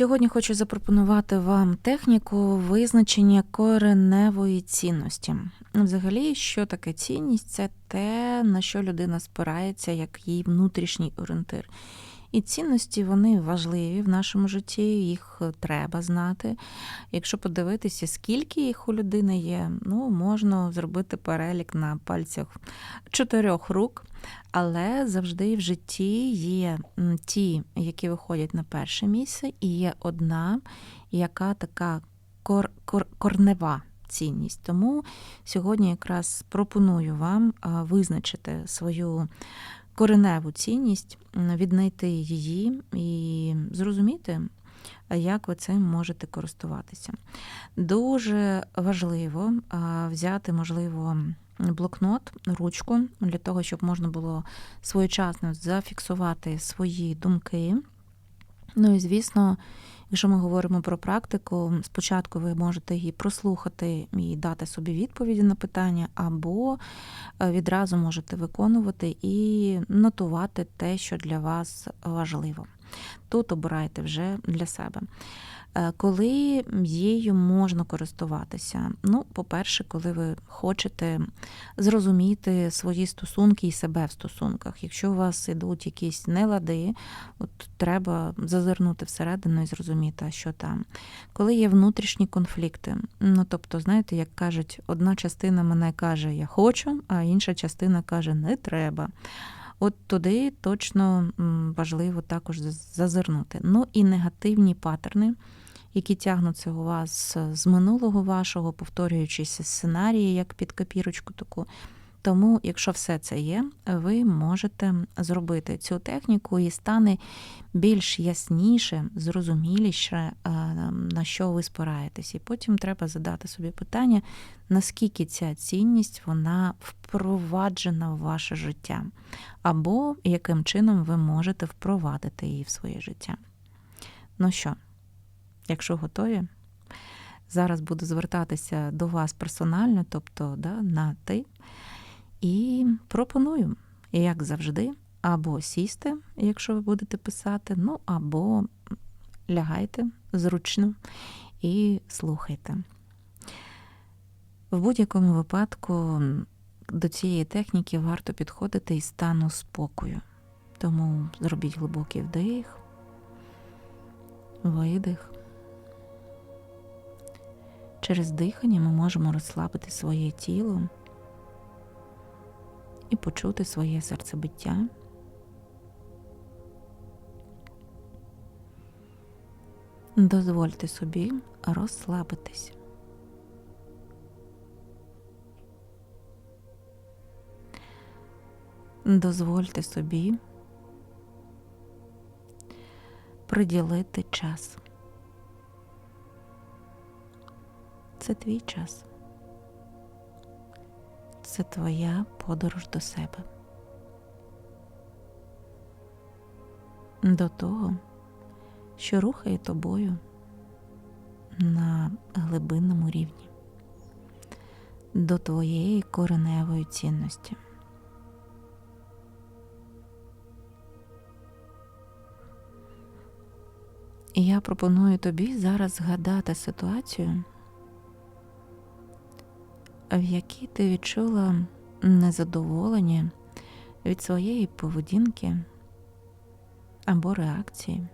Сьогодні хочу запропонувати вам техніку визначення кореневої цінності. Взагалі, що таке цінність? Це те, на що людина спирається, як її внутрішній орієнтир. І цінності вони важливі в нашому житті, їх треба знати. Якщо подивитися, скільки їх у людини є, ну можна зробити перелік на пальцях чотирьох рук, але завжди в житті є ті, які виходять на перше місце, і є одна, яка така кор, кор, корнева. Цінність. Тому сьогодні якраз пропоную вам визначити свою кореневу цінність, віднайти її і зрозуміти, як ви цим можете користуватися. Дуже важливо взяти, можливо, блокнот, ручку для того, щоб можна було своєчасно зафіксувати свої думки. Ну і звісно, якщо ми говоримо про практику, спочатку ви можете її прослухати і дати собі відповіді на питання, або е, відразу можете виконувати і нотувати те, що для вас важливо. Тут обирайте вже для себе. Е, Коли її можна користуватися? Ну, по-перше, коли ви хочете зрозуміти свої стосунки і себе в стосунках. Якщо у вас ідуть якісь нелади, от треба зазирнути всередину і зрозуміти, що там. Коли є внутрішні конфлікти, ну тобто, знаєте, як кажуть, одна частина мене каже Я хочу, а інша частина каже Не треба. От туди точно важливо також зазирнути. Ну і негативні паттерни, які тягнуться у вас з минулого вашого, повторюючися сценарії, як під копірочку таку. Тому, якщо все це є, ви можете зробити цю техніку і стане більш ясніше, зрозуміліше, е, на що ви спираєтесь. І потім треба задати собі питання, наскільки ця цінність вона впроваджена в ваше життя, або яким чином ви можете впровадити її в своє життя. Ну що, якщо готові, зараз буду звертатися до вас персонально, тобто да, на ти. І пропоную, як завжди, або сісти, якщо ви будете писати, ну або лягайте зручно і слухайте. В будь-якому випадку до цієї техніки варто підходити із стану спокою. Тому зробіть глибокий вдих, видих. Через дихання ми можемо розслабити своє тіло і почути своє серцебиття. Дозвольте собі розслабитись. Дозвольте собі приділити час. Це твій час. Це твоя подорож до себе. До того, що рухає тобою на глибинному рівні, до твоєї кореневої цінності. І я пропоную тобі зараз згадати ситуацію, в якій ти відчула незадоволення від своєї поведінки або реакції.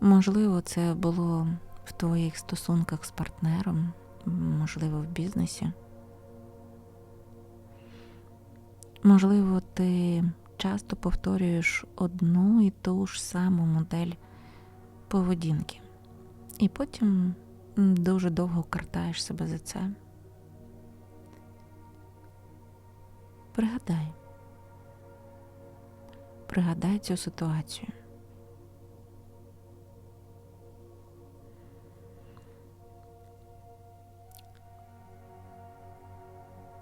Можливо, це було в твоїх стосунках з партнером, можливо, в бізнесі. Можливо, ти часто повторюєш одну і ту ж саму модель поведінки, і потім дуже довго картаєш себе за це. Пригадай, пригадай цю ситуацію.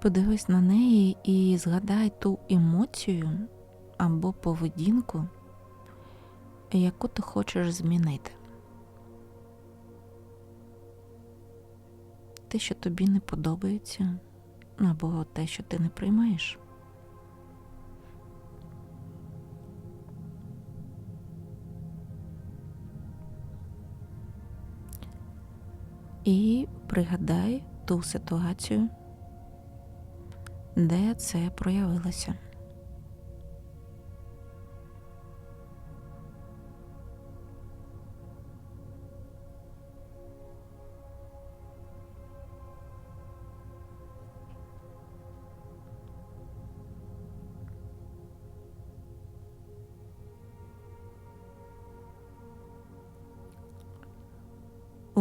Подивись на неї і згадай ту емоцію або поведінку, яку ти хочеш змінити. те, що тобі не подобається, або те, що ти не приймаєш. І пригадай ту ситуацію, де це проявилося.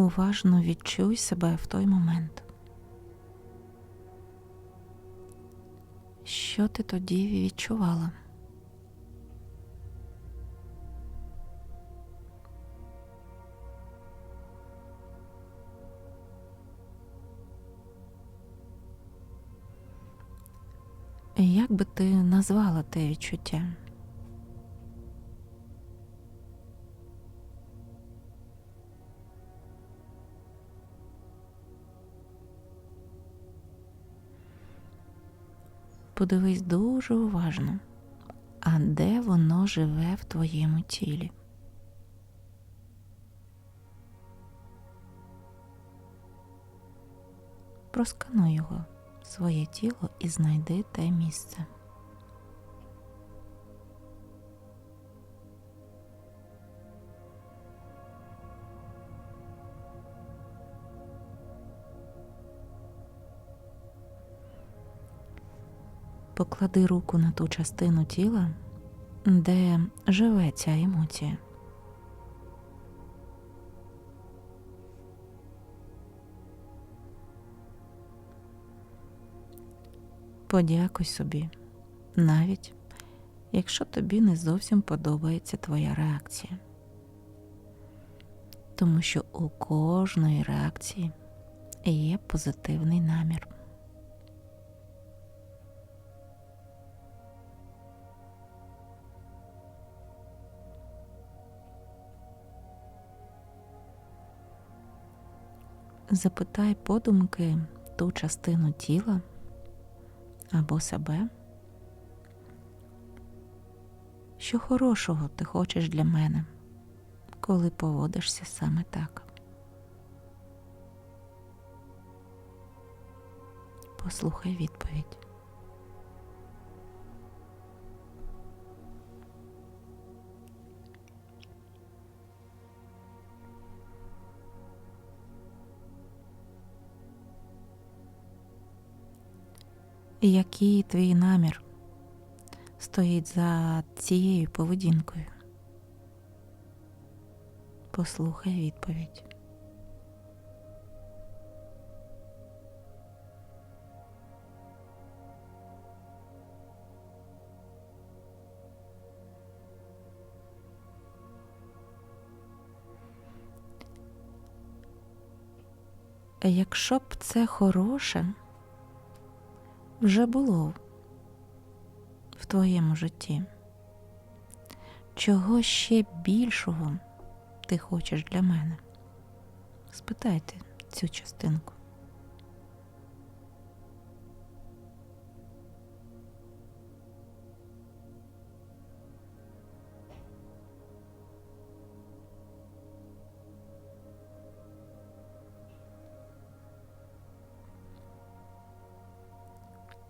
Уважно відчуй себе в той момент. Що ти тоді відчувала? Як би ти назвала те відчуття? Подивись дуже уважно, а де воно живе в твоєму тілі. Проскануй його, своє тіло і знайди те місце. Поклади руку на ту частину тіла, де живе ця емоція. Подякуй собі, навіть якщо тобі не зовсім подобається твоя реакція. Тому що у кожної реакції є позитивний намір. Запитай подумки ту частину тіла або себе, що хорошого ти хочеш для мене, коли поводишся саме так. Послухай відповідь. Який твій намір стоїть за цією поведінкою? Послухай відповідь. Якщо б це хороше, вже було в твоєму житті? Чого ще більшого ти хочеш для мене? Спитайте цю частинку.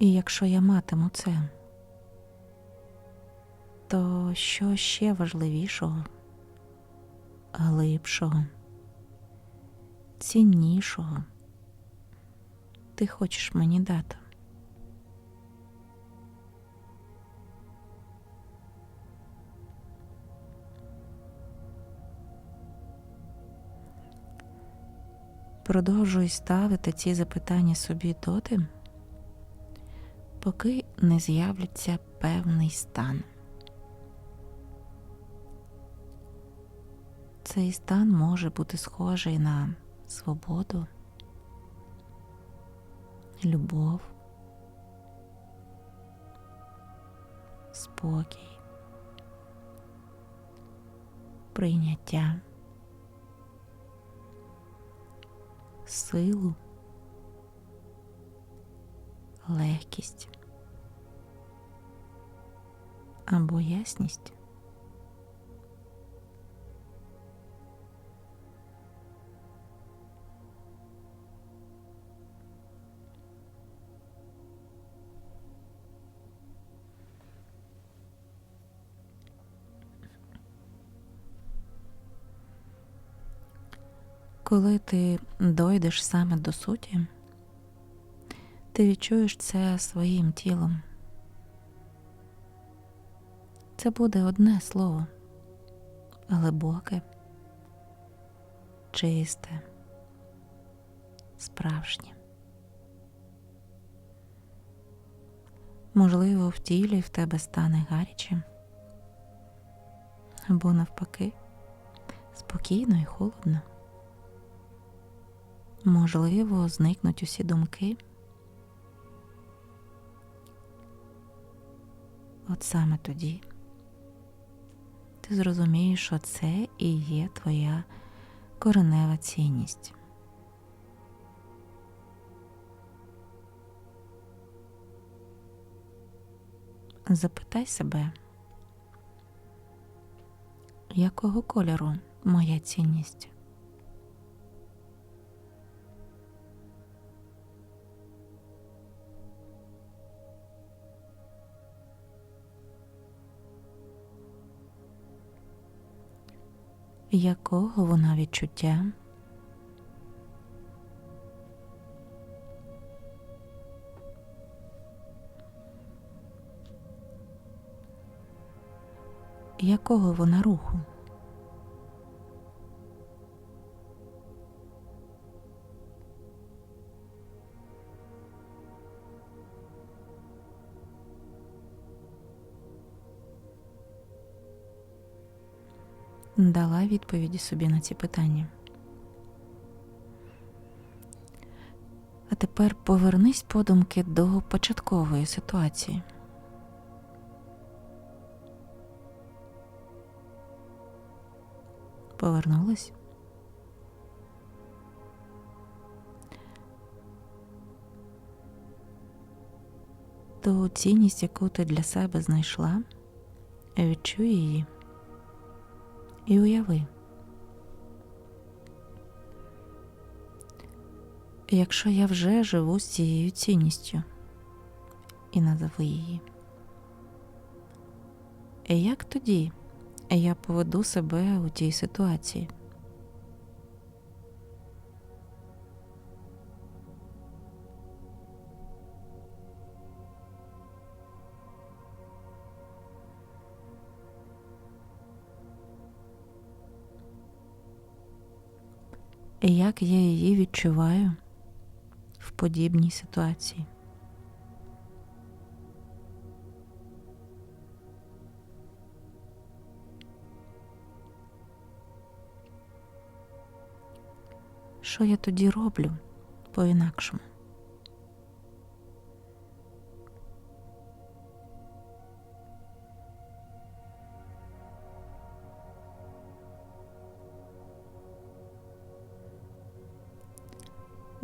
І якщо я матиму це, то що ще важливішого, глибшого, ціннішого ти хочеш мені дати? Продовжуй ставити ці запитання собі доти, поки не з'являться певний стан. Цей стан може бути схожий на свободу, любов, спокій, прийняття, силу, легкість або ясність. Коли ти дойдеш саме до суті, ти відчуєш це своїм тілом. Це буде одне слово глибоке, чисте, справжнє. Можливо, в тілі в тебе стане гаряче, або навпаки, спокійно і холодно. Можливо, зникнуть усі думки. От саме тоді ти зрозумієш, що це і є твоя коренева цінність. Запитай себе, якого кольору моя цінність? Якого вона відчуття? Якого вона руху? Дала відповіді собі на ці питання. А тепер повернись подумки до початкової ситуації. Повернулась. Ту цінність, яку ти для себе знайшла, відчуй її і уяви. Якщо я вже живу з цією цінністю і назови її, як тоді я поведу себе у тій ситуації? Як я її відчуваю в подібній ситуації? Що я тоді роблю по-інакшому?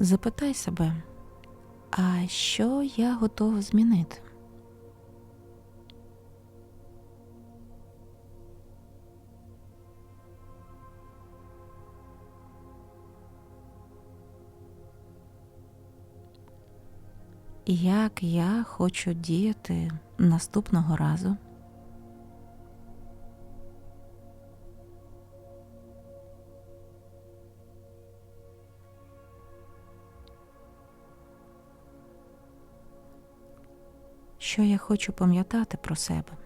Запитай себе, а що я готова змінити? Як я хочу діяти наступного разу? Що я хочу пам'ятати про себе?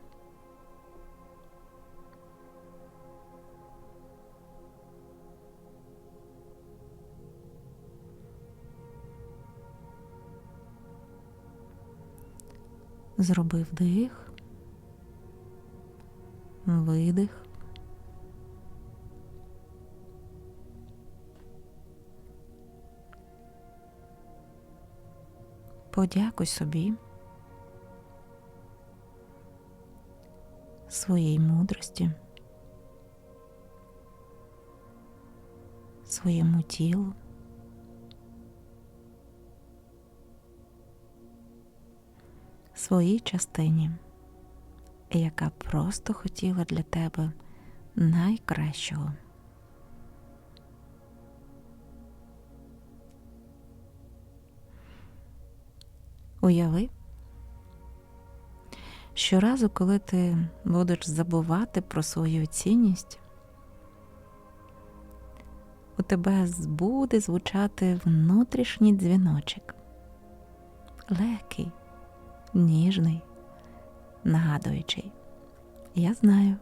Зроби вдих, видих. Подякуй собі, своїй мудрості, своєму тілу. своїй частині, яка просто хотіла для тебе найкращого. Уяви, щоразу, коли ти будеш забувати про свою цінність, у тебе буде звучати внутрішній дзвіночок. Легкий, ніжний, нагадуючий. Я знаю,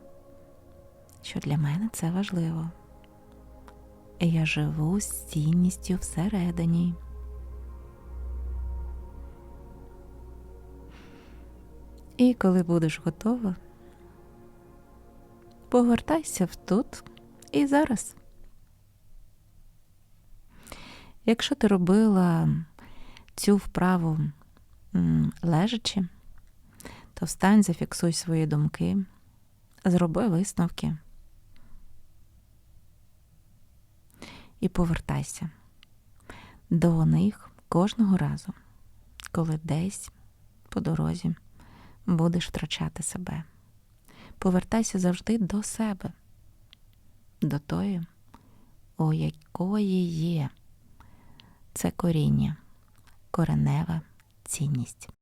що для мене це важливо. Я живу з цінністю всередині. І коли будеш готова, повертайся в тут і зараз. Якщо ти робила цю вправу лежачи, то встань, зафіксуй свої думки, зроби висновки і повертайся до них кожного разу, коли десь по дорозі будеш втрачати себе. Повертайся завжди до себе, до тої, у якої є це коріння, коренева цінність.